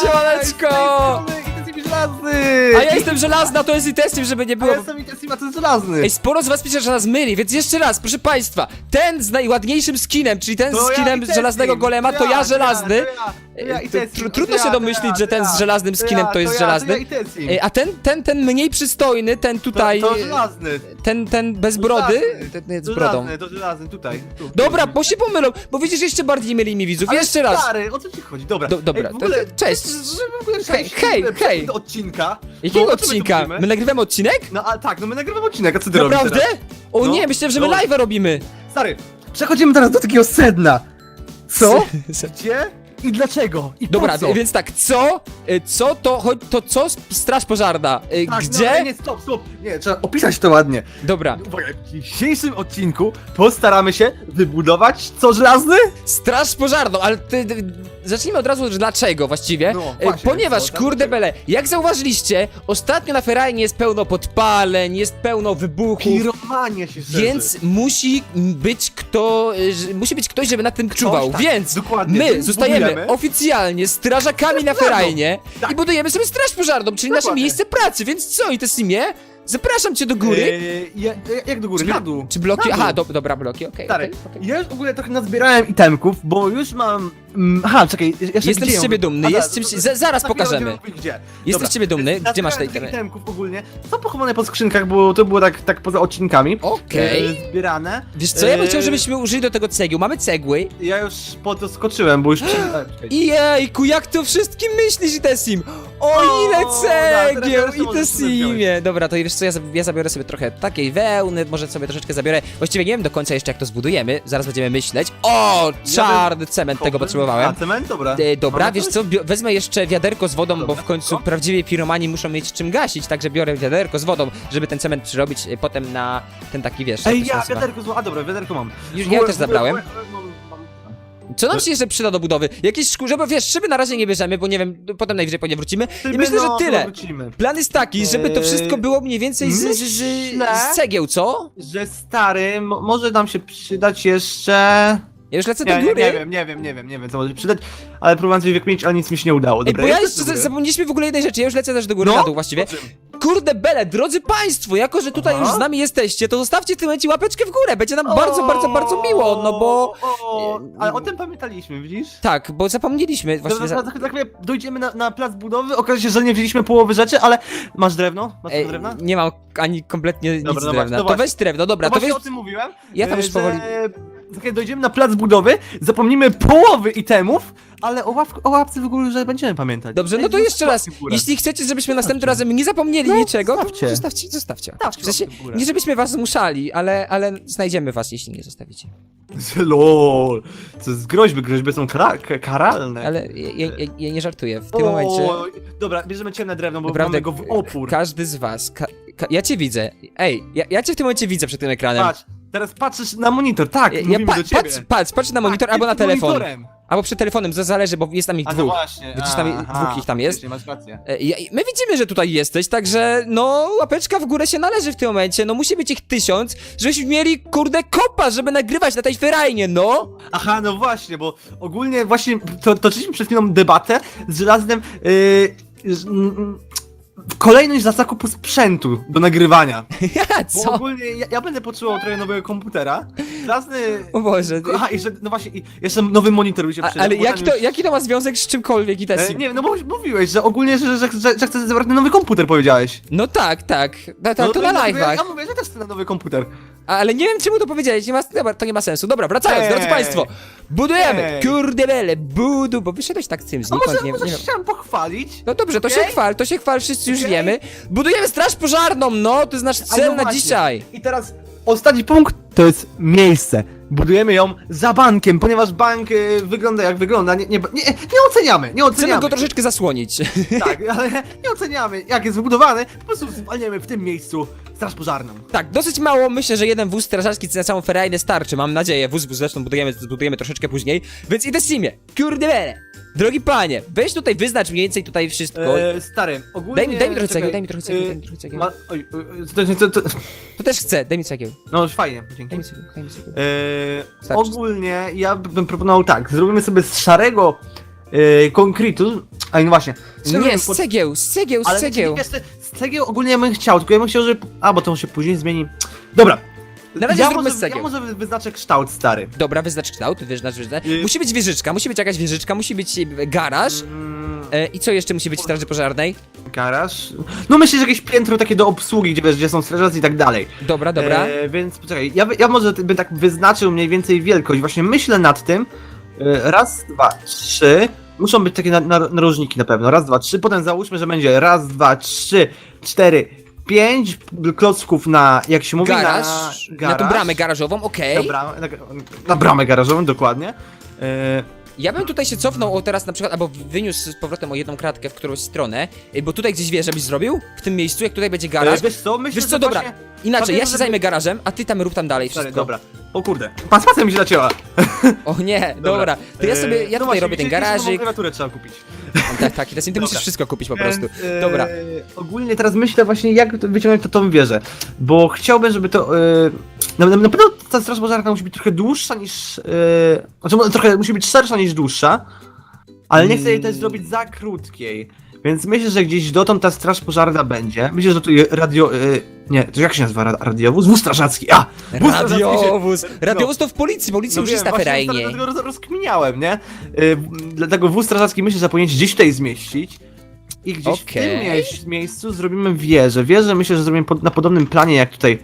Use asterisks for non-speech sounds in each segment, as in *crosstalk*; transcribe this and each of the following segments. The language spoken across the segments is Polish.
Siemaneczko! A ja jestem żelazna, to jest i testim, żeby nie było. ja jestem Itesima, to jest żelazny! Ej, sporo z was pisze, że nas myli, więc jeszcze raz, proszę państwa, ten z najładniejszym skinem, czyli ten z To ja skinem Itesim, żelaznego golema, to ja żelazny. To ja, to ja tr- to trudno ja, się to domyślić, ja, że ten to z ja, żelaznym skinem ja, to jest ja, żelazny. To ja Itesim. Ej, a ten, ten, ten mniej przystojny, ten tutaj, To, to żelazny. ten, ten bez brody, żelazny. ten, ten z To brodą. żelazny, to żelazny, tutaj. Tu, Dobra, bo się pomylą, bo widzisz, jeszcze bardziej myli mi widzów, Ale jeszcze raz. Stary, o co ci chodzi? Dobra. Do- dobra, Ej, w to- ogóle, to- cześć. Żeby w ogóle Hej, hej, hej. do odcinka. Jakiego bo o czym my tu odcinka? mówimy? My nagrywamy odcinek? No a tak, no my nagrywamy odcinek, a co ty robisz Naprawdę? teraz? O No. nie, myślałem, że my No. live robimy. Stary, przechodzimy teraz do takiego sedna. Co? *laughs* Gdzie? I dlaczego? I Dobra, po co? więc tak, co? Y, Co to, choć to co straż pożarna? Y, Tak, Gdzie? No, nie, stop, stop. Nie, trzeba opisać to ładnie. Dobra, Uwaga, w dzisiejszym odcinku postaramy się wybudować co żelazny? straż pożarną, ale ty, ty, zacznijmy od razu od dlaczego właściwie. No, Y, właśnie, Ponieważ, co, tak, kurde dlaczego? bele, jak zauważyliście, ostatnio na ferajnie jest pełno podpaleń, jest pełno wybuchów. Piromania się szerzy. Więc musi być kto, y, musi być ktoś, żeby nad tym czuwał. tak, Więc dokładnie. my zostajemy budujemy- oficjalnie strażakami na ferajnie i budujemy sobie straż pożarną, czyli nasze Dokładnie. miejsce pracy. Więc co, i te simie? Zapraszam cię do góry. Eee, ja, ja, jak do góry? Czy, na dół. czy bloki? Na dół. Aha, do, dobra, bloki, okej. Stary, okej, okej. ja już w ogóle trochę nazbierałem itemków, bo już mam... Mm, aha, czekaj, jeszcze Jestem gdzie z ją- ciebie dumny, A, jest czymś- za- za- zaraz za chwilę pokażemy. będziemy mówić, Gdzie. Jestem z ciebie dumny, gdzie masz te nazbierałem itemy? itemków ogólnie są pochowane po skrzynkach, bo to było tak, tak poza odcinkami. Okej. e, Zbierane. Wiesz co, ja bym Eee, chciał, żebyśmy użyli do tego cegieł. Mamy cegły. Ja już po to skoczyłem, bo już... *gasps* przy- e, czekaj. I jejku, jak to wszystkim myślisz, i te sim? O, O, ile da, cegieł, teraz- i te możesz sobie simie. Dobra, to wiesz co, ja, ja zabiorę sobie trochę takiej wełny, może sobie troszeczkę zabiorę. Właściwie nie wiem do końca jeszcze, jak to zbudujemy. Zaraz będziemy myśleć. O, czarny cement, tego A, potrzebowałem. cement? Dobra. E, dobra, wiesz co, wezmę jeszcze wiaderko z wodą, bo Dobra, w końcu no. prawdziwi piromani muszą mieć czym gasić, także biorę wiaderko z wodą, żeby ten cement przerobić e, potem na ten taki, wiesz, Ej, ja nazywa? wiaderko zło... A dobra, wiaderko mam. Już ja też zabrałem. Co nam się jeszcze przyda do budowy? Jakieś szkół, żeby wiesz, szyby na razie nie bierzemy, bo nie wiem, potem najwyżej po nie wrócimy. I Szyby, myślę, że no, tyle. wrócimy. Plan jest taki, żeby to wszystko było mniej więcej z, z, z, myślę- z cegieł, co? Że stary, mo- może nam się przydać jeszcze... Ja już lecę do nie, góry. nie wiem, nie wiem, nie wiem, nie wiem co może się przydać, ale próbowałem coś wykminić, ale nic mi się nie udało. Ej, Dobra, bo ja jeszcze zapomnieliśmy w ogóle jednej rzeczy, ja już lecę też do góry, No, na dół właściwie. Kurde bele, drodzy państwo, jako że tutaj Aha. już z nami jesteście, to zostawcie w tym momencie łapeczkę w górę, będzie nam bardzo, bardzo, bardzo miło, no bo... O, ale o tym pamiętaliśmy, widzisz? Tak, bo zapomnieliśmy właściwie... Za, Za... za, za chwilę dojdziemy na, na plac budowy, okaże się, że nie wzięliśmy połowy rzeczy, ale masz drewno? Masz Ej, drewna? nie mam ani kompletnie nic Dobra, dobra, drewna. to To właśnie. weź drewno, dobra, No to właśnie weź... o tym mówiłem. Ja tam już że powoli- za chwilę dojdziemy na plac budowy, zapomnimy połowy itemów, ale o, o łapce w górze będziemy pamiętać. Dobrze, no to jeszcze raz, zostawcie jeśli chcecie, żebyśmy następnym razem nie zapomnieli No, niczego, to zostawcie. zostawcie, zostawcie. Zostawcie W sensie, łapkę w górę. nie żebyśmy was zmuszali, ale, ale znajdziemy was, jeśli nie zostawicie. *laughs* LOL, to jest groźby, groźby są kara ka- karalne. Ale ja, ja, ja, ja nie żartuję, w tym momencie... Oj, Dobra, bierzemy ciemne drewno, bo Naprawdę, mamy go w opór. każdy z was, ka, ka, ja cię widzę, ej, ja, ja cię w tym momencie widzę przed tym ekranem. Patrz, teraz patrzysz na monitor, tak, Ja, mówimy pa, do ciebie. patrz, patrz, patrz na monitor Tak, albo na telefon. monitorem. Albo przed telefonem, to zależy, bo jest tam ich A no dwóch. właśnie. Widzisz, tam aha, dwóch ich tam jest? faktycznie, Masz rację. E, ja- My widzimy, że tutaj jesteś, także no łapeczka w górę się należy w tym momencie, no musi być ich tysiąc, żebyśmy mieli kurde kopa, żeby nagrywać na tej ferajnie, no! Aha, no właśnie, bo ogólnie właśnie to, toczyliśmy przed chwilą debatę z żelaznym yy, z- kolejność zakupu sprzętu do nagrywania. *laughs* Bo Co? ogólnie ja, ja będę potrzebował trochę nowego komputera. Żelazny... O Boże. Aha, jeszcze, no właśnie, i jeszcze nowy monitor by się A, ale bo jaki to, jaki to ma związek z czymkolwiek i? E, nie, no bo mówiłeś, że ogólnie, że, że, że, że chcesz zebrać nowy komputer, powiedziałeś. No tak, tak, to, no, to na no, live'ach. Ja mówię, że też chcę na nowy komputer. Ale nie wiem czemu to powiedziałeś, nie ma, dobra, to nie ma sensu. Dobra, wracając, Ej. drodzy państwo, budujemy, Ej. kurde bele, budu, bo wyszedłeś tak z tym A znikąd, może, nie, może nie się chciałem pochwalić? No dobrze, to się Okej? chwal, to się chwal, wszyscy już Okej. wiemy. Budujemy straż pożarną, no, to jest nasz A cel no na właśnie. dzisiaj. I teraz ostatni punkt to jest miejsce. Budujemy ją za bankiem, ponieważ bank y, wygląda jak wygląda. Nie, nie, nie, nie oceniamy, nie Chcemy oceniamy. go troszeczkę zasłonić. *laughs* Tak, ale nie oceniamy jak jest wybudowany, po prostu zwalniamy w tym miejscu straż pożarną. Tak, dosyć mało. Myślę, że jeden wóz strażacki na całą ferajnę starczy. Mam nadzieję. Wóz, wóz zresztą budujemy, zbudujemy troszeczkę później. Więc idę simie. Kurde bele. Drogi panie, weź tutaj wyznacz mniej więcej tutaj wszystko. E, stary, ogólnie... Daj mi- daj mi trochę czekaj, cegieł, daj mi trochę cegieł, e, daj mi trochę cegieł. Ma, oj, oj, to, to, to, To też chcę, daj mi cegieł. no już fajnie, Daj dzięki. mi cegieł, daj mi cegieł. E, Starczy. ogólnie ja bym proponował tak, zrobimy sobie z szarego e, konkretu A no właśnie. Nie, z cegieł, z cegieł, z Ale cegieł. wiesz, z cegieł ogólnie ja bym chciał, tylko ja bym chciał, żeby... A, bo to się później zmieni. Dobra. Na razie ja zróbmy może, z cegieł. Ja może wyznaczę kształt, stary. Dobra, wyznacz kształt, wyznacz, wyznacz. Y- Musi być wieżyczka, musi być jakaś wieżyczka, musi być e, garaż. Mm, E, I co jeszcze musi być w straży pożarnej? garaż. No myślę, że jakieś piętro takie do obsługi, gdzie wiesz, gdzie są strażacy i tak dalej. Dobra, dobra. E, więc poczekaj, ja, by- ja może bym tak wyznaczył mniej więcej wielkość. Właśnie myślę nad tym. E, raz, dwa, trzy. Muszą być takie na, na, narożniki na pewno. Raz, dwa, trzy. Potem załóżmy, że będzie raz, dwa, trzy, cztery, pięć klocków na, jak się mówi, garaż, na na tą bramę garażową, okej. Na, bramę, na, na bramę garażową, dokładnie. E, Ja bym tutaj się cofnął o teraz na przykład, albo wyniósł z powrotem o jedną kratkę w którąś stronę, y, bo tutaj gdzieś wieżę byś zrobił, w tym miejscu, jak tutaj będzie garaż. e, wiesz co, myślę, Wiesz co, że dobra, Właśnie... inaczej, ja się zajmę garażem, a ty tam rób tam dalej Stary, wszystko. dobra. O kurde. Pan spacer mi się zacięła. *laughs* O nie, dobra. To ja E, sobie, ja no tutaj robię ten klawiaturę trzeba kupić. Tak, tak, i teraz ty musisz wszystko kupić po prostu. Więc, e, Dobra. Ogólnie teraz myślę właśnie jak to- wyciągnąć to tą wieżę, bo chciałbym, żeby to... E, na, na, na pewno ta straż pożarna musi być trochę dłuższa niż... E, znaczy mo- trochę musi być szersza niż dłuższa, ale nie chcę jej też Mm. zrobić za krótkiej. Więc myślę, że gdzieś dotąd ta straż pożarna będzie. Myślę, że tu je- radio... E, nie, to jak się nazywa ra- radiowóz? Wóz strażacki! A! Wóz strażacki się- Radiowóz! Radiowóz to w policji, policji już wiem, jest na właśnie. Dlatego roz, rozkminiałem, nie? Yy, dlatego wóz strażacki myślę, że powinien się gdzieś tutaj zmieścić. I gdzieś w tym Okej. miejscu zrobimy wieżę. Wieżę myślę, że zrobimy pod, na podobnym planie, jak tutaj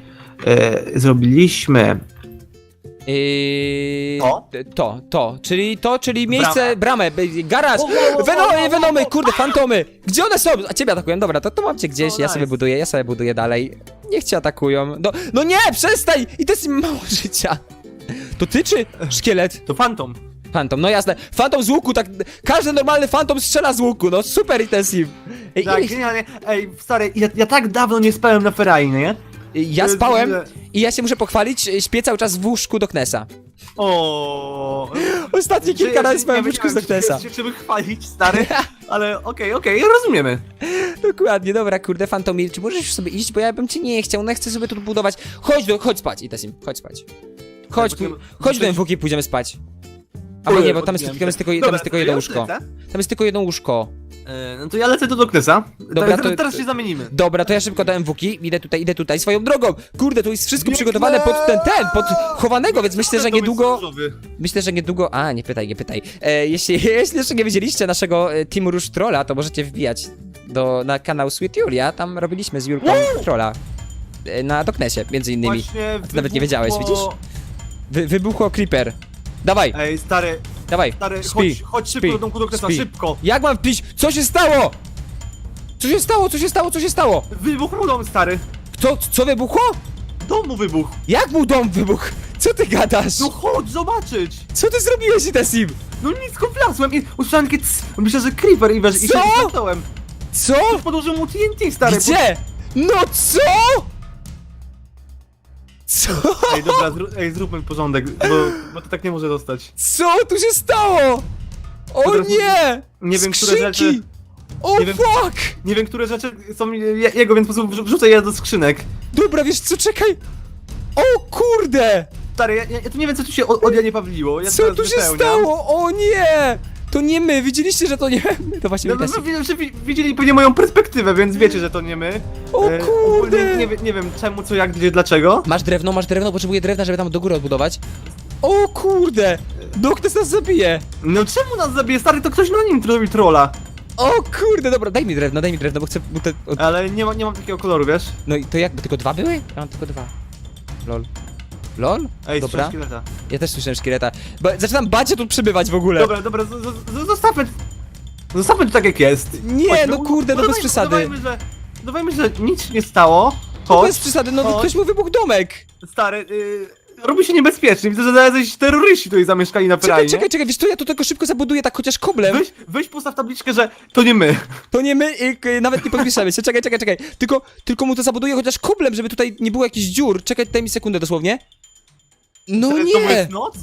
e, zrobiliśmy. Yy, To? To, to, czyli to, czyli miejsce, bramę, b- garaż, O, o, o, o, Venomy, o, Venomy, o, kurde, fantomy, gdzie one są? A ciebie atakują, dobra, to, to mam cię gdzieś, O, ja nice. sobie buduję, ja sobie buduję dalej, niech cię atakują, no, no nie, przestań, i to jest im mało życia. To ty czy szkielet? To Phantom. Fantom, no jasne, fantom z łuku, tak, każdy normalny fantom strzela z łuku, no super i ten sim. Ej, Tak, ile- genialnie. Ej, stary, ja, ja tak dawno nie spałem na ferajnie, nie? Ja spałem i ja się muszę pochwalić, śpię cały czas w łóżku do Knesa. O. Ostatnie kilka razy spałem w łóżku z Knesa. Czy, czy chwalić, stary? Ale okej, okej, rozumiemy. Dokładnie, dobra, kurde, Fantomil, czy możesz już sobie iść, bo ja bym cię nie chciał, no chcę sobie tu budować. Chodź, do, chodź spać, Itasim, chodź spać. Chodź, tu, chodź do i pójdziemy spać. Albo nie, bo tam jest, tam jest tylko, tam Dobra, jest tylko jedno łóżko. Tam jest tylko jedno łóżko. E, no to ja lecę do Doknesa. Dobra, teraz, to- teraz się zamienimy. Dobra, to ja szybko do MWK, idę tutaj, idę tutaj swoją drogą. Kurde, tu jest wszystko Biegnę! przygotowane pod ten, ten, pod chowanego, więc myślę, że Dom jest niedługo, różowy. myślę, że niedługo, a nie pytaj, nie pytaj. E, jeśli, *laughs* jeśli jeszcze nie widzieliście naszego e, Team Róż Trolla, to możecie wbijać do, na kanał Sweet Julia, tam robiliśmy z Julką Trolla. E, Na Doknesie, między innymi. Właśnie ty nawet nie wiedziałeś, wybuchło- widzisz? Wy, wybuchło Creeper. Dawaj, Ej, stary, dawaj, stary, śpi, chodź, chodź szybko śpi, do domku śpi. szybko. Jak mam wpić? Co się stało? Co się stało? Co się stało? Co się stało? Wybuchł mu dom, stary. Kto, co wybuchło? Dom mu wybuchł. Jak mu dom wybuchł? Co ty gadasz? No chodź zobaczyć. Co ty zrobiłeś, Itesim? No nic, wlazłem i usłyszałem takie cs. Myślę, że creeper i wiesz, i Co? się zamknąłem. Co? Podłożył mu TNT, stary. Gdzie? No co? Co? Ej, dobra, zró... Ej, zróbmy porządek, bo, bo to tak nie może zostać. Co tu się stało? O nie! Nie wiem, które Skrzynki! rzeczy... O nie wiem- fuck! Nie wiem, które rzeczy są je- jego, więc po prostu wrzu- wrzucę je do skrzynek. Dobra, wiesz co, czekaj! O kurde! Stary, ja, ja, ja tu nie wiem, co tu się od, od Janie Pawliło. Ja Co teraz tu się wypełniam. stało? O nie! To nie my, widzieliście, że to nie my? To właśnie No, my no, no, że wi- widzieli pewnie moją perspektywę, więc wiecie, że to nie my. O E, kurde! Nie, wie- nie wiem czemu, co, jak, gdzie, dlaczego. Masz drewno, masz drewno, potrzebuję drewna, żeby tam do góry odbudować. O kurde! Doknes nas zabije! No czemu nas zabije, stary, to ktoś na nim zrobi trolla. O kurde, dobra, daj mi drewno, daj mi drewno, bo chcę... Bo te, od... Ale nie, ma, nie mam takiego koloru, wiesz? No i to jak, bo tylko dwa były? Ja mam tylko dwa. Lol. Lol? Ej, Dobra. słyszę szkieleta. Ja też słyszałem szkieleta. Zaczynam bać się tu przebywać w ogóle. Dobra, dobra, z, z, z, zostawmy... Zostawmy to tak jak jest. Nie, no kurde, no bez udawajmy- przesady. Udawajmy, że, udawajmy, że nic się nie stało. To Chodź, bez przesady, no chodź. ktoś mu wybuchł domek. stary, y, robi się niebezpiecznie. Widzę, że jacyś terroryści tutaj zamieszkali na Czekaj, czekaj, czekaj, wiesz co, ja tu tylko szybko zabuduję tak chociaż koblem. Weź, weź postaw tabliczkę, że to nie my. To nie my, i, k- nawet nie podpiszemy się. Czekaj, czekaj, czekaj. Tylko, tylko mu to zabuduję chociaż koblem, żeby tutaj nie było jakichś dziur. Czekaj, daj mi sekundę dosłownie. No To nie! jest noc?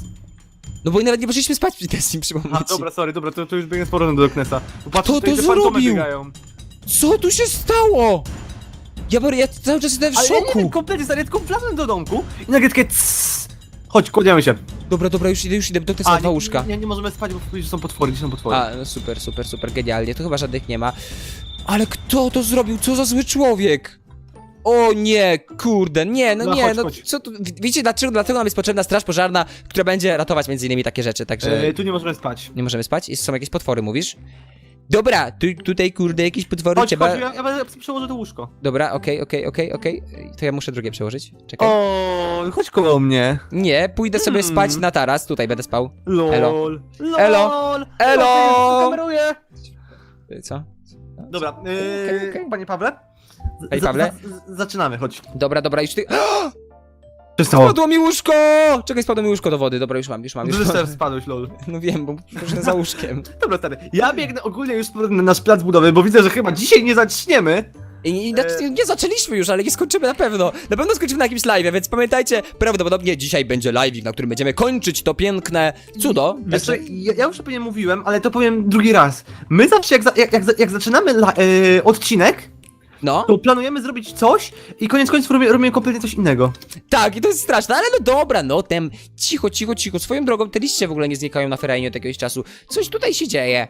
No bo nawet nie poszliśmy spać przy tym przypomnę A, ci. dobra, sorry, dobra, to, to już biegnę z powrotem do. Popatrzcie, Kto to zrobił? biegają. Co tu się stało? Ja, bo ja cały czas jestem w Ale ja nie szoku. wiem, kompletnie, stary, ja tylko wlazłem do domku i nagle takie css. Chodź, kładziemy się. Dobra, dobra, już idę, już idę, bo to A, są dwa łóżka. Nie, nie, nie możemy spać, bo są potwory, gdzie są potwory. A, no super, super, super, genialnie. To chyba żadnych nie ma. Ale kto to zrobił? Co za zły człowiek? O nie, kurde, nie, no No, nie, chodź, no chodź. co tu, wiecie dlaczego, dlatego nam jest potrzebna straż pożarna, która będzie ratować między innymi takie rzeczy, także E, tu nie możemy spać. nie możemy spać? Jest, są jakieś potwory, mówisz? Dobra, tu, tutaj kurde, jakieś potwory Chodź, trzeba... chodź, ja, ja będę przełożę to łóżko. Dobra, okej, okej, okej, okej, to ja muszę drugie przełożyć, czekaj. O, chodź koło mnie. Nie, pójdę sobie Hmm. spać na taras, tutaj będę spał. LOL. Elo. LOL. Elo. Elo. Kameruję. Y, Co? Dobra, Okej, yy, okej. panie Pawle? Za- Pawle? z- zaczynamy, chodź. Dobra, dobra, już ty... *gasps* *gasps* Co stało? Spadło mi łóżko! Czekaj, spadło mi łóżko do wody, dobra, już mam, już mam, już Duży mam. ser spadłeś, lol. *laughs* No wiem, bo proszę za łóżkiem. *laughs* Dobra, stary. Ja biegnę ogólnie już na nasz plac budowy, bo widzę, że chyba dzisiaj nie zaczniemy. I, i, znaczy, nie zaczęliśmy już, ale nie skończymy na pewno. Na pewno skończymy na jakimś live, więc pamiętajcie, prawdopodobnie dzisiaj będzie live, na którym będziemy kończyć to piękne cudo. Także- ja, ja już o tym nie mówiłem, ale to powiem drugi raz. My zawsze jak, za, jak, jak, jak zaczynamy la, e, odcinek, No, to planujemy zrobić coś i koniec końców robimy, robimy kompletnie coś innego. tak, i to jest straszne, ale no dobra, no tem, cicho, cicho, cicho. Swoją drogą, te liście w ogóle nie znikają na ferajnie od jakiegoś czasu. Coś tutaj się dzieje.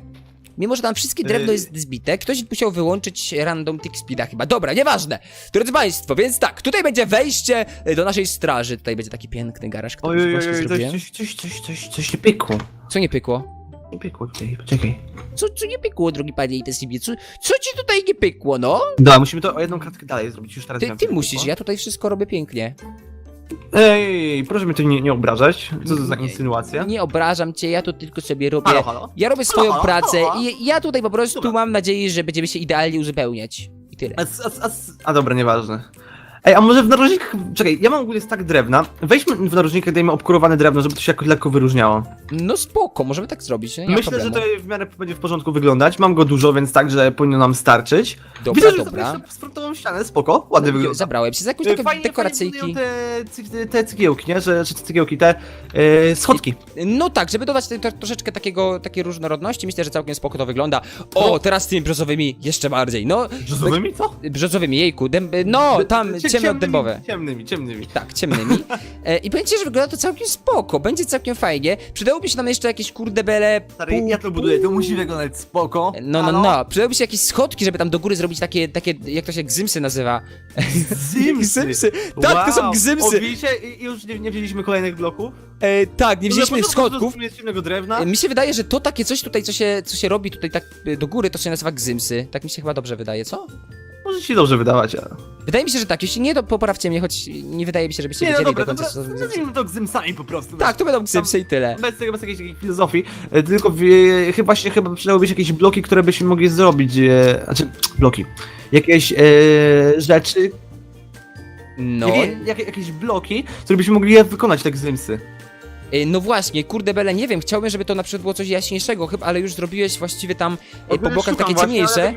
Mimo, że tam wszystkie drewno Yy. jest zbite, ktoś musiał wyłączyć random tick speeda chyba. Dobra, nieważne. Drodzy Państwo, więc tak, tutaj będzie wejście y, do naszej straży. Tutaj będzie taki piękny garaż, który Oj, oj, właśnie oj, coś, zrobiłem. coś, coś, coś, coś, coś się pykło. Co nie pykło? Nie pykło tutaj, poczekaj. Co, co nie pykło, drogi panie i co, co ci tutaj nie pykło, no? Dobra, musimy to o jedną kratkę dalej zrobić, już teraz Ty, wiem, ty co musisz, pykło. ja tutaj wszystko robię pięknie. Ej, proszę mnie tu nie, nie obrażać. Co to za insynuacja? Nie obrażam cię, ja tu tylko sobie robię... Halo, halo? Ja robię swoją Halo, pracę halo? i ja tutaj po prostu Dobra. mam nadzieję, że będziemy się idealnie uzupełniać. I tyle. A, a, a, a dobra, nieważne. Ej, a może w narożnikach... Czekaj, ja mam ogólnie stak drewna. Weźmy w narożnikach, dajmy obkurowane drewno, żeby to się jakoś lekko wyróżniało. No spoko, możemy tak zrobić, nie ma Myślę, problemu. że to w miarę będzie w porządku wyglądać. Mam go dużo, więc tak, że powinno nam starczyć. Dobra, Widzę, że dobra. zrobiłeś frontową ścianę, spoko, ładnie Jo, wygląda. Zabrałem się za jakąś E, taką Fajnie, dekoracyjki. fajnie te, cy- te cegiełki, nie? Że, czy te cegiełki, te e, schodki. No tak, żeby dodać te, to, troszeczkę takiego, takiej różnorodności, myślę, że całkiem spoko to wygląda. O, teraz z tymi brzozowymi jeszcze bardziej, no. Brzozowymi, co? Brzozowymi, jejku, dęb, no, tam Cie- ciemno-dębowe. Ciemnymi, ciemnymi. Tak, ciemnymi. E, I powiem ci, że wygląda to całkiem spoko, będzie całkiem fajnie. Przydałoby się nam jeszcze jakieś kurde bele... Stary, pół- ja to buduję, to musi wyglądać spoko. No, no, Halo? no. Przydałyby się jakieś schodki, żeby tam do góry zrobić takie, takie, jak to się gzymsy nazywa. Zimsy. *laughs* Gzymsy. Tak, to są gzymsy. O, widzicie? I już nie, nie wzięliśmy kolejnych bloków? E, tak, nie wzięliśmy No, po co- schodków. co ciemnego drewna? E, Mi się wydaje, że to takie coś tutaj, co się, co się robi tutaj tak e, do góry, to się nazywa gzymsy. Tak mi się chyba dobrze wydaje, co? Może ci dobrze wydawać, ale... Wydaje mi się, że tak. Jeśli nie, to poprawcie mnie, choć nie wydaje mi się, żebyście Nie, no wiedzieli dobra, do końca, dobra, co to nazwijmy to gzymsami po prostu. Tak, to będą gzymsy i tyle. Bez tego, bez jakiejś takiej filozofii, e, tylko w, e, chyba się, chyba przydałyby się jakieś bloki, które byśmy mogli zrobić, e, znaczy, bloki, jakieś e, rzeczy, No. jakie, jakie, jakieś bloki, które byśmy mogli je wykonać, tak gzymsy. E, No właśnie, kurde bele, nie wiem, chciałbym, żeby to na przykład było coś jaśniejszego, chyba, ale już zrobiłeś właściwie tam e, po bokach takie ciemniejsze.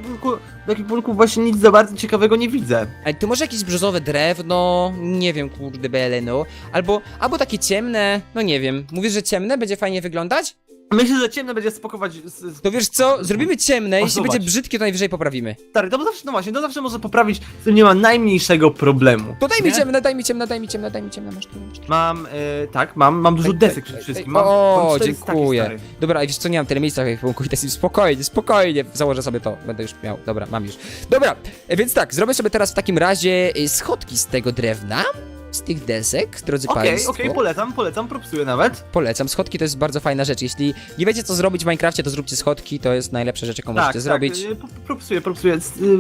W takim bloku właśnie nic za bardzo ciekawego nie widzę. Ale ty może jakieś brzozowe drewno, nie wiem, kurde bele, no. Albo, albo takie ciemne, no nie wiem. Mówisz, że ciemne będzie fajnie wyglądać? Myślę, że ciemne będzie spakować z, z To wiesz co, zrobimy ciemne, jeśli będzie brzydkie, to najwyżej poprawimy. Stary, to zawsze, no właśnie, to zawsze może poprawić, z tym nie ma najmniejszego problemu. To daj mi Nie? ciemne, daj mi ciemne, daj mi ciemne, daj mi ciemne, masz tu. masz tu. Mam, e, tak, mam, mam dużo Ej, desek ej, przede wszystkim. Mam, o, mam cztery staki, dziękuję. stary. Dobra, i wiesz co, nie mam tyle miejsca w i to jest spokojnie, spokojnie, założę sobie to, będę już miał, dobra, mam już. Dobra, e, więc tak, zrobię sobie teraz w takim razie e, schodki z tego drewna, z tych desek, drodzy Okej, państwo. okej, polecam, polecam, propsuję nawet. Polecam, schodki to jest bardzo fajna rzecz, jeśli nie wiecie co zrobić w Minecrafcie, to zróbcie schodki, to jest najlepsza rzecz, jaką możecie zrobić. Tak, e, po- propsuję, propsuję. E,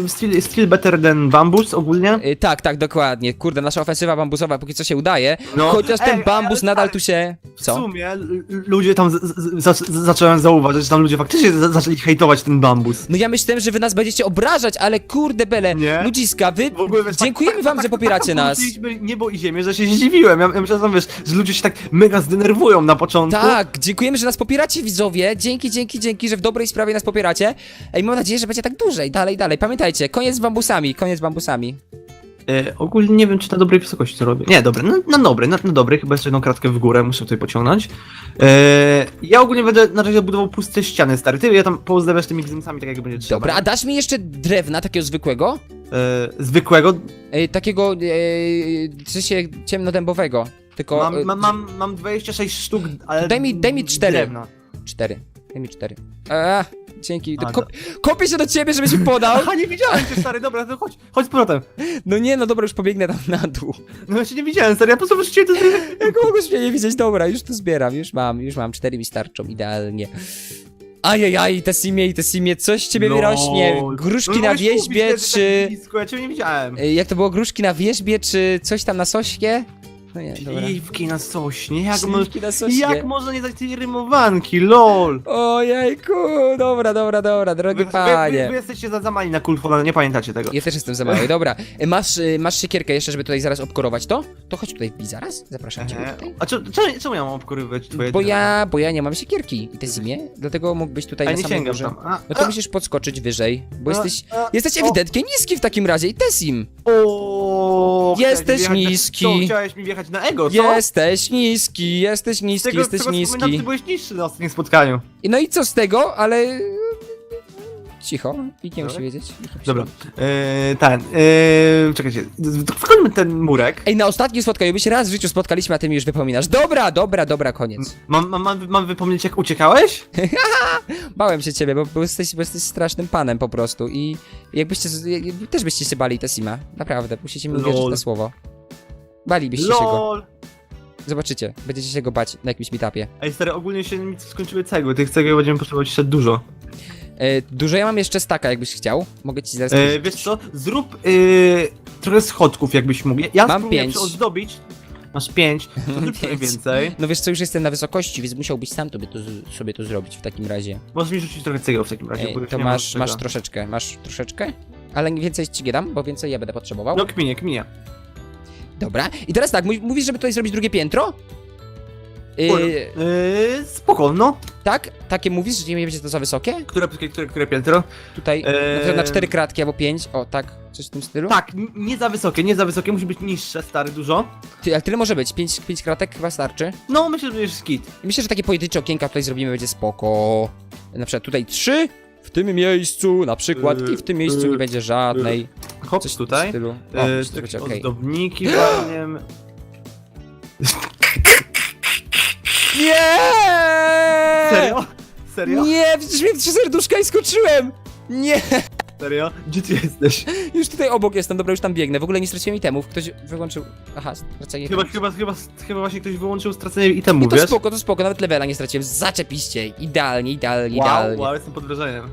Still, still better than bambus ogólnie. Y, Tak, tak, dokładnie. Kurde, nasza ofensywa bambusowa póki co się udaje. No. Chociaż ten bambus ale nadal stary, tu się. W Co? sumie l- l- ludzie tam zacząłem zauważyć, że tam ludzie faktycznie za, zaczęli hejtować ten bambus. No ja myślałem, że wy nas będziecie obrażać, ale kurde bele, Nie. ludziska, wy. W tak- Dziękujemy tak- wam, tak- że tak- popieracie tak nas. poruszyliśmy niebo i ziemię, że się zdziwiłem. Ja, ja myślałem, wiesz, że ludzie się tak mega zdenerwują na początku. Tak, dziękujemy, że nas popieracie, widzowie. Dzięki, dzięki, dzięki, że w dobrej sprawie nas popieracie. Ej, mam nadzieję, że będzie tak dłużej. Dalej, dalej. Pamiętajcie, koniec z bambusami, koniec z bambusami. E, ogólnie nie wiem, czy na dobrej wysokości to robię. Nie, dobra, na, na dobrej, na, na dobrej, chyba jeszcze jedną kratkę w górę muszę tutaj pociągnąć. E, ja ogólnie będę na razie budował puste ściany, stary. Ty je tam pouzdawiasz tymi gzymsami, tak jak będzie trzeba. Dobra, a dasz mi jeszcze drewna takiego zwykłego? E, zwykłego. Ej, takiego, e, w sensie ciemnodębowego. Tylko Mam, y, mam, mam, mam 26 sztuk, ale... Daj mi- daj mi cztery. drewna. cztery. Daj mi cztery. A, dzięki. A, Kop, kopię się do ciebie, żebyś mi podał. Aha, nie widziałem cię, stary, dobra, to chodź, chodź z powrotem. No nie, no dobra, już pobiegnę tam na dół. No ja cię nie widziałem, stary, ja po prostu wyrzuciłem to. *laughs* Jak mogłeś mnie nie widzieć? Dobra, już to zbieram, już mam, już mam. Cztery mi starczą, idealnie. Ajajaj, te simie i te simie, coś z ciebie No. wyrośnie. Gruszki na kupić te- te czy... tak blisko, Ja cię nie widziałem. Y, Jak to było, gruszki na wierzbie, czy coś tam na sośkie? No nie, dobra. Śliwki na sośnie, jak, mo Śliwki na sośnie. jak można nie dać tej rymowanki, lol. Ojejku, dobra, dobra, dobra, drogi Wy, wy, wy, panie. wy jesteście za, za mali na kulfona, nie pamiętacie tego. Ja też jestem za mały, dobra. Y, Masz, y, masz siekierkę jeszcze, żeby tutaj zaraz obkorować to? To chodź tutaj wbij zaraz, zapraszam cię tutaj. A czemu, czemu, czemu ja mam obkorywać twoje Bo ja, bo ja nie mam siekierki i te zimie, dlatego mógłbyś tutaj A na nie samej sięgam górze. tam. A, No to a, musisz podskoczyć wyżej, bo a, jesteś, a, jesteś o. ewidentnie niski w takim razie i Tesim. O, Jesteś mi niski. Na, co, chciałeś mi wjechać na ego, co? Jesteś niski, jesteś Z niski, tego, jesteś z tego niski. ty byłeś niższy na ostatnim spotkaniu. I No i co z tego, ale... Cicho, nikt nie musi wiedzieć. Dobra, eee, ten, eee, czekajcie, ten murek. Ej, na ostatnim spotkaniu, my się raz w życiu spotkaliśmy, a ty mi już wypominasz. Dobra, dobra, dobra, koniec. Mam, mam, mam, mam wypomnieć jak uciekałeś? *laughs* Bałem się ciebie, bo, bo, jesteś, bo jesteś strasznym panem po prostu i jakbyście, też byście się bali Tesima. Naprawdę, musicie mi uwierzyć Lol. na słowo. Balibyście się go. LOL! Zobaczycie, będziecie się go bać na jakimś meetupie. Ej, stary, ogólnie się skończyły cegły, tych cegieł będziemy potrzebować jeszcze dużo. E, dużo ja mam jeszcze staka, jakbyś chciał. Mogę ci zaraz... E, wiesz co, zrób eee, trochę schodków jakbyś mógł. Ja Mam spróbuję pięć. ozdobić. Masz pięć, to *laughs* zrób trochę Pięć. więcej. No wiesz co, już jestem na wysokości, więc musiałbyś sam tobie to, z- sobie to zrobić w takim razie. Możesz mi rzucić trochę cegieł w takim razie, Ej, już to nie mam masz, masz troszeczkę, masz troszeczkę? Ale więcej ci nie dam, bo więcej ja będę potrzebował. No kminie, kminie. Dobra, i teraz tak, mów- mówisz, żeby tutaj zrobić drugie piętro? Yy, Eee, spoko, no. tak? Takie mówisz, że nie będzie to za wysokie? Które, które, które piętro? Tutaj na, przykład na cztery kratki albo pięć, o tak, coś w tym stylu? Tak, n- nie za wysokie, nie za wysokie, musi być niższe, stary, dużo. Ty, ale tyle może być, pięć, pięć kratek chyba starczy. No, myślę, że będziesz skit. I myślę, że takie pojedyncze okienka tutaj zrobimy, będzie spoko. Na przykład tutaj trzy, w tym miejscu na przykład i w tym miejscu nie będzie żadnej. Hop, Coś w tym tutaj. stylu. O, Eee, myślę, że okej. walniemy. *gasps* Nie! Serio? Serio? Nie, przecież miałem trzy serduszka i skoczyłem! Nie! Serio? Gdzie ty jesteś? Już tutaj obok jestem, dobra, już tam biegnę. W ogóle nie straciłem itemów. Ktoś wyłączył. Aha, stracenie Chyba, itemów. chyba, chyba, chyba właśnie ktoś wyłączył stracenie itemu, I to wiesz? spoko, to spoko, nawet levela nie straciłem. Zaczepiście. Idealnie, idealnie, Wow, idealnie. wow, jestem pod wrażeniem.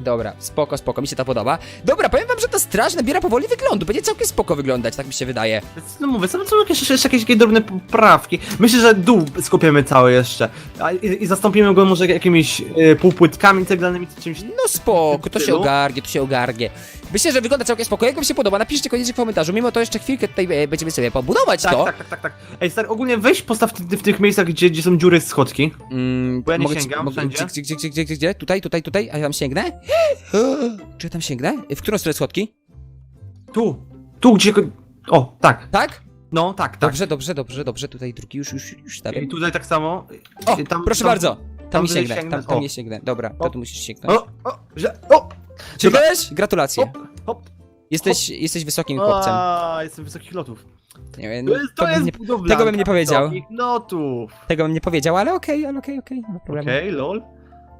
Dobra, spoko, spoko, mi się to podoba. Dobra, powiem wam, że ta straż nabiera powoli wyglądu. Będzie całkiem spoko wyglądać, tak mi się wydaje. No mówię, są, są jakieś, jeszcze jakieś takie drobne poprawki. Myślę, że dół skopiemy cały jeszcze. A, i, I zastąpimy go może jakimiś e, półpłytkami ceglanymi czy czymś. No spoko, to się ogarnie, to się ogarnie. Myślę, że wygląda całkiem spoko. Jak wam się podoba, napiszcie koniecznie w komentarzu. Mimo to jeszcze chwilkę tutaj e, będziemy sobie pobudować Tak, to. tak, tak, tak, tak. Ej, stary, ogólnie weź postaw w, w tych miejscach, gdzie, gdzie są dziury schodki. Mm, Bo ja nie ci- sięgam wszędzie. Gdzie, gdzie, gdzie, gdzie, gdzie, gdzie? Tutaj, tutaj, tutaj? A ja tam sięgnę? Czy ja tam sięgnę? W którą stronę schodki? Tu, tu, gdzie... O, tak. Tak? No, tak, tak. Dobrze, dobrze, dobrze, dobrze. Tutaj drugi już, już, już stawiam. I tutaj tak samo. O, I tam, proszę tam, bardzo. Tam, tam wyżej sięgnę, tam, sięgnę. tam O. nie sięgnę. Dobra, to O. tu musisz sięgnąć. O, o, że, o! Sięgnąłeś? Gratulacje. Hop, hop. Jesteś, jesteś wysokim chłopcem. A, jestem wysokich lotów. Nie wiem, To jest, to bym jest nie, budowlanka tego bym nie powiedział. wysokich lotów. tego bym nie powiedział, ale okej, ale okej, okej, nie ma problemu. Okej, lol.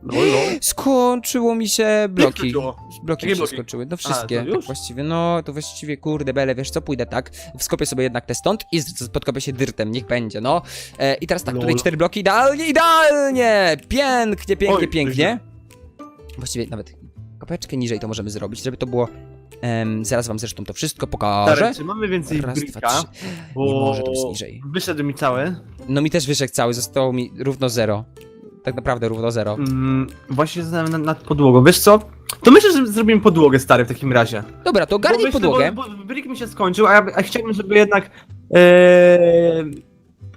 Lol. Skończyło mi się bloki. Bloki mi się bloki? skończyły. No A, wszystkie. to tak już? właściwie, no to właściwie kurde bele, wiesz co, pójdę tak. Wskopię sobie jednak te stąd i podkopię się dyrtem, niech będzie, no. E, I teraz tak, tutaj Lol. cztery bloki, idealnie, idealnie! Pięknie, pięknie, Oj, pięknie. Właściwie nawet kopeczkę niżej to możemy zrobić, żeby to było... Em, zaraz wam zresztą to wszystko pokażę. Stary, czy mamy więcej Raz, dwa, brika? trzy. Bo Nie może to być niżej. Wyszedł mi cały. No mi też wyszek cały, zostało mi równo zero. Tak naprawdę równo zero. Mm, właśnie zastanawiam nad, podłogą. Wiesz co? To myślę, że zrobimy podłogę stary w takim razie. Dobra, to ogarnij myślę, podłogę. Bo, bo brick mi się skończył, a ja a chciałbym, żeby jednak e,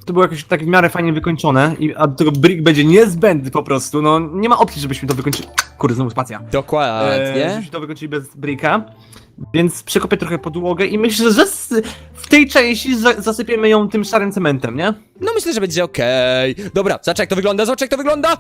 to było jakoś tak w miarę fajnie wykończone, i, a do tego brick będzie niezbędny po prostu. No nie ma opcji, żebyśmy to wykończyli. Kurde, znowu spacja. E, Dokładnie. żebyśmy to wykończyli bez bricka. Więc przekopię trochę podłogę i myślę, że w tej części za zasypiemy ją tym szarym cementem, nie? No myślę, że będzie okej. Dobra, zobacz jak to wygląda, zobacz jak to wygląda.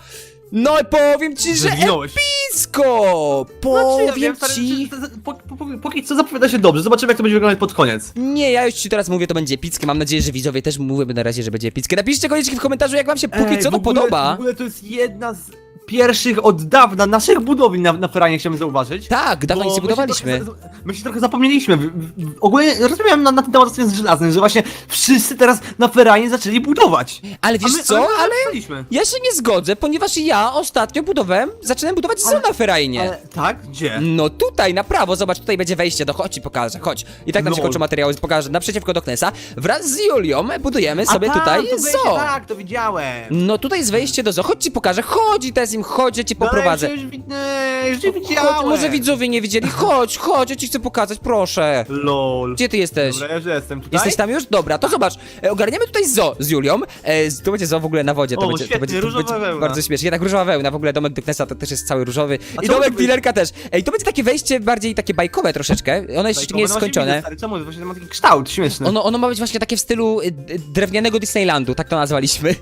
No i powiem ci, że Zginąłeś. epicko! Znaczy, ja Powiem wiem, stary, ci... że- że- po- po- po- Póki co zapowiada się dobrze, zobaczymy jak to będzie wyglądać pod koniec. Nie, ja już ci teraz mówię, to będzie epickie. Mam nadzieję, że widzowie też mówią na razie, że będzie epickie. Napiszcie koniecznie w komentarzu, jak wam się póki co w to ogóle- podoba. W ogóle to jest jedna z pierwszych od dawna naszych budowli na, na Ferranie, chciałbym zauważyć. Tak, dawno Bo nic nie my się budowaliśmy. trochę za- My się trochę zapomnieliśmy. W- w- Ogólnie rozmawiałem na, na ten temat z żelaznym, że właśnie wszyscy teraz na Ferranie zaczęli budować. Ale wiesz co, ale zaczęliśmy. ja się nie zgodzę, ponieważ ja ostatnio budowałem, zacząłem budować zoo na Ferajnie. Ale, tak? Gdzie? No tutaj, na prawo, zobacz, tutaj będzie wejście do, chodź ci pokażę, chodź. I tak nam się Lol. kończą materiały, pokażę, naprzeciwko do Knesa. Wraz z Julią budujemy sobie A, tutaj to wejście, zoo. Tak, to widziałem. No tutaj jest wejście do zoo, chodź ci pokażę, chodź i teraz im chodź, ja ci poprowadzę. Ale już, wi- nie, już nie widziałem. Chodź, może widzowie nie widzieli, chodź, chodź, ja ci chcę pokazać, proszę. Lol. Gdzie ty jesteś? Dobra, ja już jestem tutaj. Jesteś tam już? Dobra, to zobacz, e, ogarniemy tutaj zoo z Julią, e, z- to będzie zoo w ogóle na wodzie, to O, będzie, to świetnie, będzie, to różowa będzie wełna. bardzo śmiesznie, tak różowa wełna, w ogóle domek Dyknesa to też jest cały różowy i czemu domek to dealerka też. Ej, to będzie takie wejście bardziej takie bajkowe troszeczkę, ono jeszcze nie jest No widzę, skończone. stary, Czemu? Właśnie ma taki kształt śmieszny. Ono, ono ma być właśnie takie w stylu y, d- drewnianego Disneylandu, tak to nazwaliśmy.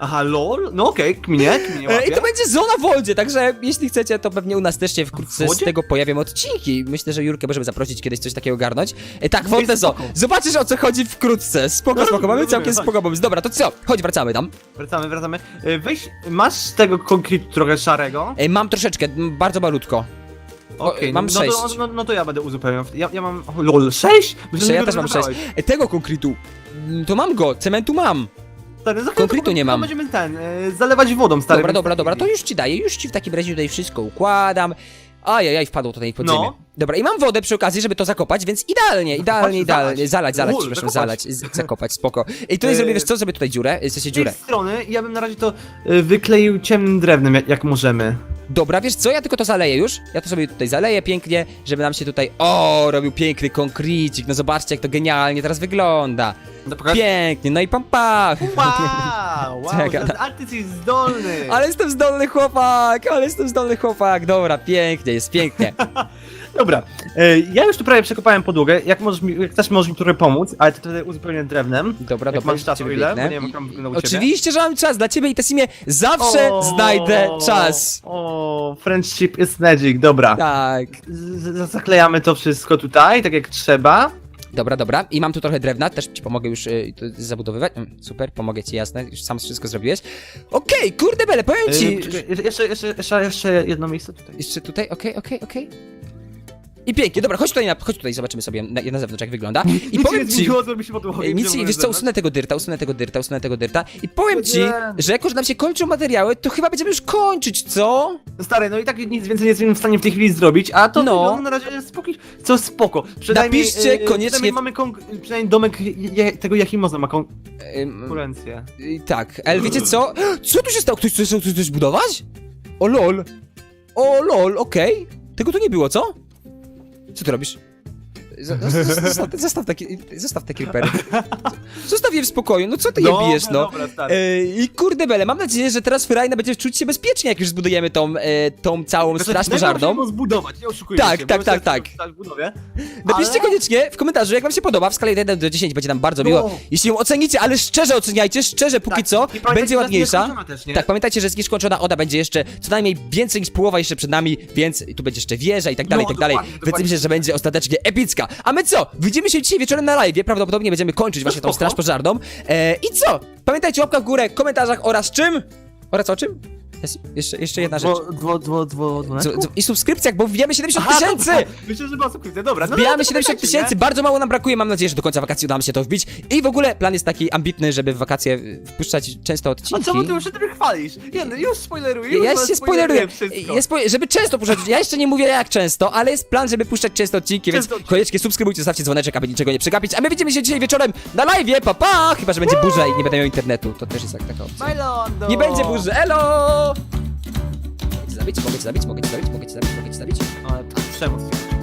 Aha, lol? No okej, kminie, kminie E, I to będzie zoo na wodzie, także jeśli chcecie, to pewnie u nas też się wkrótce z wodzie? tego pojawią odcinki. Myślę, że Jurkę możemy zaprosić kiedyś coś takiego ogarnąć. E, tak, No zoo. spoko. Zobaczysz o co chodzi wkrótce. Spoko, No, spoko, mamy rozumiem, całkiem chodź. spoko pomysł. Dobra, to co? Chodź, wracamy tam. Wracamy, wracamy. E, Weź, masz z tego konkretu trochę szarego? E, mam troszeczkę, m, bardzo malutko. Okej, mam no, sześć. No, to- no, no to ja będę uzupełniał. Ja, ja mam... O, lol, sześć? Myślę, Że ja też mam sześć. E, tego konkretu. To mam go, cementu mam. Stary, za chwilę Konkretu nie mam. Będziemy ten, e, zalewać wodą, stary. Dobra, więc dobra, tak dobra, to już ci daję, już ci w takim razie tutaj wszystko układam. Ajajaj, wpadło tutaj pod ziemię. No. Dobra, i mam wodę przy okazji, żeby to zakopać, więc idealnie, idealnie, idealnie. zalać. Zalać, zalać, Ul, przepraszam, zakopać. zalać, z- zakopać, spoko. I tutaj Yy, zrobię, wiesz co, zrobię tutaj dziurę, w sensie Z tej dziurę. strony ja bym na razie to e, wykleił ciemnym drewnem, jak, jak możemy. Dobra, wiesz co, ja tylko to zaleję już. Ja to sobie tutaj zaleję pięknie, żeby nam się tutaj, o, robił piękny konkricik. No zobaczcie, jak to genialnie teraz wygląda. No, pokaż. Pięknie, no i pam pam. Wow, wow, *laughs* Czekaj, ten artyst jest zdolny. Ale jestem zdolny chłopak, ale jestem zdolny chłopak. Dobra, pięknie, jest pięknie. *laughs* Dobra, e, ja już tu prawie przekopałem podłogę, jak, możesz mi, jak chcesz możesz mi trochę pomóc, ale to tutaj uzupełnię drewnem. Dobra, jak dobra, masz czas o ile, bo nie wiem, jak tam wygląda u ciebie. Oczywiście, że mam czas dla ciebie i Tessimie. Zawsze O, znajdę czas. O, friendship is magic, dobra. Tak. Z, z, zaklejamy to wszystko tutaj, tak jak trzeba. Dobra, dobra. I mam tu trochę drewna, też ci pomogę już y, to zabudowywać. Mm, super, pomogę ci, jasne. Już sam wszystko zrobiłeś. Okej, kurde bele, powiem ci. E, czekaj, jeszcze, jeszcze, jeszcze, jeszcze jedno miejsce tutaj. Jeszcze tutaj, okej, okej, okej. I pięknie, dobra, chodź tutaj, na, chodź tutaj, zobaczymy sobie na, na zewnątrz, jak wygląda. I powiem ci. się podłogę. Ej, Nic, nie- wiesz co, usunę tego dyrta, usunę tego dyrta, usunę tego dyrta i powiem ci, że jako, że nam się kończą materiały, to chyba będziemy już kończyć, co? Stary, no i tak nic więcej nie jesteśmy w stanie w tej chwili zrobić, a to No. wygląda na razie spoko, co spoko. Przynajmniej, Napiszcie e, koniecznie- Przynajmniej mamy konk- przynajmniej domek je, tego Jakimoza ma Ym, konkurencję. y, tak, ale wiecie co? Co tu się stało? Ktoś chce coś, coś budować? O lol. O lol, okej. Tego tu nie było, co? Co ty robisz? Zostaw, zostaw taki, zostaw te creepery. Zostaw je w spokoju, no co ty je bijesz, no? Dobra, stary. E, I kurde bele, mam nadzieję, że teraz Ferajna będzie czuć się bezpiecznie, jak już zbudujemy tą, e, tą całą straż Znaczy, pożarną. najpierw musimy zbudować, nie oszukujmy Tak, się, tak, tak, tak. w budowie. Napiszcie koniecznie w komentarzu, jak wam się podoba, w skali od 1 do 10 będzie nam bardzo miło. No. Jeśli ją ocenicie, ale szczerze oceniajcie, szczerze póki Tak. co, I pamiętajcie, będzie że jest ładniejsza. nieskończona Też, nie? Tak, pamiętajcie, że jest nieskończona Oda będzie jeszcze co najmniej więcej niż połowa jeszcze przed nami, więc tu będzie jeszcze wieża i tak dalej, No, i tak dalej. dokładnie, Więc dokładnie. myślę, że będzie ostatecznie epicka. A my co? Widzimy się dzisiaj wieczorem na live, prawdopodobnie będziemy kończyć właśnie tą spoko. straż pożarną. E, I co? Pamiętajcie, łapka w górę, komentarzach oraz czym? Oraz o czym? Jest jeszcze, jeszcze jedna rzecz. Dwo, dwo, dwo, dwo, Co- co- I subskrypcjach, bo wbijamy 70 Aha, tysięcy! dobra. Myślę, że była subskrypcja, dobra. No, no, Wbijamy to 70 pamiętajcie, tysięcy, nie? bardzo mało nam brakuje, mam nadzieję, że do końca wakacji uda nam się to wbić. I w ogóle plan jest taki ambitny, żeby w wakacje wpuszczać często A odcinki. czemu ty już się tym chwalisz? Nie, no już spoileruję, Ja, już ja się spoileruję. wszystko. Ja spo... Żeby często puszczać. Ja jeszcze nie mówię jak często, ale jest plan, żeby puszczać często odcinki, więc Często odcinki. koniecznie subskrybujcie, zostawcie dzwoneczek, aby niczego nie przegapić. A my widzimy się dzisiaj wieczorem na live, pa pa! Chyba, że będzie burza i nie będę miał internetu. To też jest tak taka opcja. Nie będzie burzy, elo! Zabić, mogę cię zabić, mogę cię zabić, mogę cię zabić, mogę cię zabić. Ale ty-